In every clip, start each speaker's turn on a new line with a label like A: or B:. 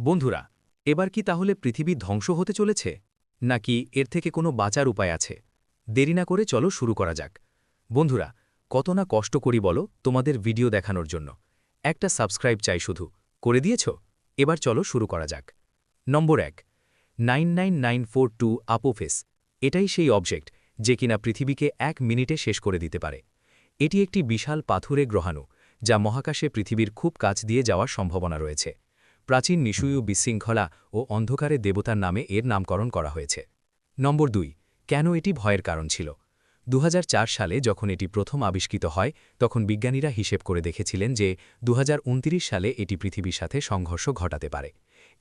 A: বন্ধুরা, এবার কি তাহলে পৃথিবী ধ্বংস হতে চলেছে? নাকি এর থেকে কোনো বাঁচার উপায় আছে? দেরি না করে চলো শুরু করা যাক। বন্ধুরা, কত না কষ্ট করি বলো তোমাদের ভিডিও দেখানোর জন্য। একটা সাবস্ক্রাইব চাই শুধু। করে দিয়েছ? এবার চলো শুরু করা যাক। নম্বর এক, nine nine nine four two Apophis এটাই সেই অবজেক্ট যে কিনা পৃথিবীকে এক মিনিটে শেষ করে দিতে পারে। এটি একটি বিশাল পাথুরে গ্রহাণু, যা মহাকাশে পৃথিবীর খুব কাছ দিয়ে যাওয়ার সম্ভাবনা রয়েছে। প্রাচীন নিশুয়ু বিশৃঙ্খলা ও অন্ধকারে দেবতার নামে এর নামকরণ করা হয়েছে। নম্বর দুই, কেন এটি ভয়ের কারণ ছিল? দু হাজার চার সালে যখন এটি প্রথম আবিষ্কৃত হয়, তখন বিজ্ঞানীরা হিসেব করে দেখেছিলেন যে দু সালে এটি পৃথিবীর সাথে সংঘর্ষ ঘটাতে পারে।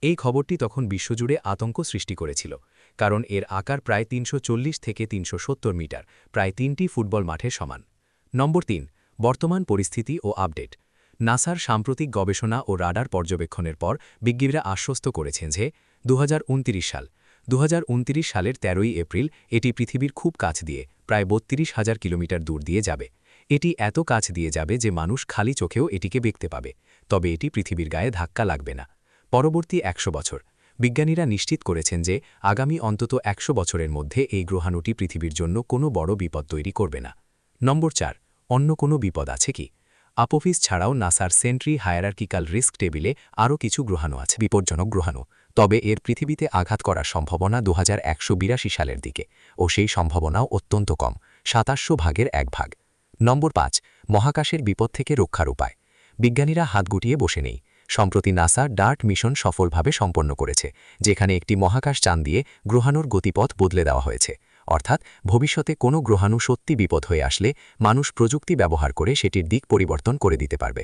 A: এই খবরটি তখন বিশ্বজুড়ে আতঙ্ক সৃষ্টি করেছিল, কারণ এর আকার প্রায় তিনশো চল্লিশ থেকে তিনশো সত্তর মিটার, প্রায় তিনটি ফুটবল মাঠের সমান। নম্বর তিন, বর্তমান পরিস্থিতি ও আপডেট। নাসার সাম্প্রতিক গবেষণা ও রাডার পর্যবেক্ষণের পর বিজ্ঞানীরা আশ্বস্ত করেছেন যে দুহাজার উনত্রিশ সাল দু সালের ১৩ই এপ্রিল এটি পৃথিবীর খুব কাছ দিয়ে, প্রায় বত্রিশ হাজার কিলোমিটার দূর দিয়ে যাবে। এটি এত কাছ দিয়ে যাবে যে মানুষ খালি চোখেও এটিকে দেখতে পাবে, তবে এটি পৃথিবীর গায়ে ধাক্কা লাগবে না। পরবর্তী একশো বছর, বিজ্ঞানীরা নিশ্চিত করেছেন যে আগামী অন্তত একশো বছরের মধ্যে এই গ্রহাণুটি পৃথিবীর জন্য কোনো বড় বিপদ তৈরি করবে না। নম্বর চার, অন্য কোনো বিপদ আছে কি? আপোফিস ছাড়াও নাসার সেন্ট্রি হায়ারার্কিক্যাল রিস্ক টেবিলে আরও কিছু গ্রহাণু আছে, বিপজ্জনক গ্রহাণু। তবে এর পৃথিবীতে আঘাত করার সম্ভাবনা দু হাজার একশো বিরাশি সালের দিকে, ও সেই সম্ভাবনাও অত্যন্ত কম, সাতাশশো ভাগের এক ভাগ। নম্বর পাঁচ, মহাকাশের বিপদ থেকে রক্ষার উপায়। বিজ্ঞানীরা হাত গুটিয়ে বসে নেই। সম্প্রতি নাসা ডার্ট মিশন সফলভাবে সম্পন্ন করেছে, যেখানে একটি মহাকাশ চান দিয়ে গ্রহাণুর গতিপথ বদলে দেওয়া হয়েছে। অর্থাৎ ভবিষ্যতে কোনো গ্রহাণু সত্যি বিপদ হয়ে আসলে মানুষ প্রযুক্তি ব্যবহার করে সেটির দিক পরিবর্তন করে দিতে পারবে।